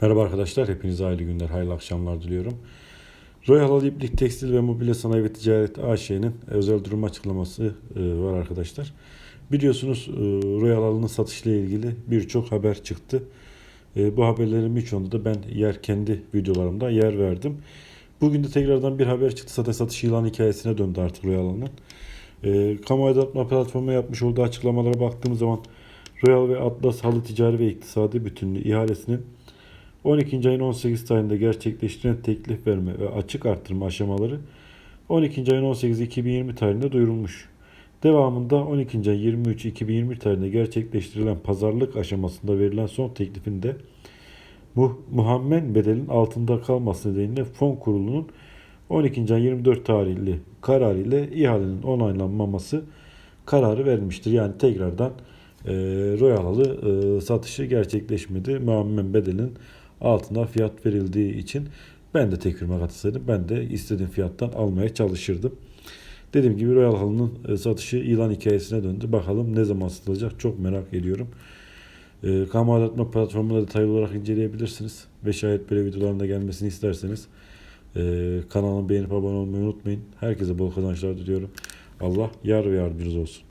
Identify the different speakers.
Speaker 1: Merhaba arkadaşlar, hepinize hayırlı günler, hayırlı akşamlar diliyorum. Royal Halı İplik Tekstil ve Mobilya Sanayi ve Ticaret AŞ'nin özel durum açıklaması e, var arkadaşlar. Biliyorsunuz e, Royal Halı'nın satışıyla ilgili birçok haber çıktı. E, Bu haberlerin birçoğunda da ben yer kendi videolarımda yer verdim. Bugün de tekrardan bir haber çıktı. Zaten satış ilan hikayesine döndü artık Royal Halı'nın. Kamu aydınlatma platformuna yapmış olduğu açıklamalara baktığımız zaman Royal ve Atlas Halı Ticari ve İktisadi Bütünlüğü ihalesinin 12. ayın 18 tarihinde gerçekleştirilen teklif verme ve açık arttırma aşamaları 12. ayın 18 2020 tarihinde duyurulmuş. Devamında 12. ay 23 2020 tarihinde gerçekleştirilen pazarlık aşamasında verilen son teklifinde mu muhammen bedelin altında kalması nedeniyle fon kurulunun 12. ay 24 tarihli karar ile ihalenin onaylanmaması kararı verilmiştir. Yani tekrardan e, Royal Halı e, satışı gerçekleşmedi. Muammen bedelin altına fiyat verildiği için ben de tek firma katılsaydım ben de istediğim fiyattan almaya çalışırdım. Dediğim gibi Royal Halı'nın e, satışı ilan hikayesine döndü. Bakalım ne zaman satılacak çok merak ediyorum. E, kamu aydınlatma platformunda detaylı olarak inceleyebilirsiniz. Ve şayet böyle videoların da gelmesini isterseniz e, kanalıma beğenip abone olmayı unutmayın. Herkese bol kazançlar diliyorum. Allah yar ve yardımcınız olsun.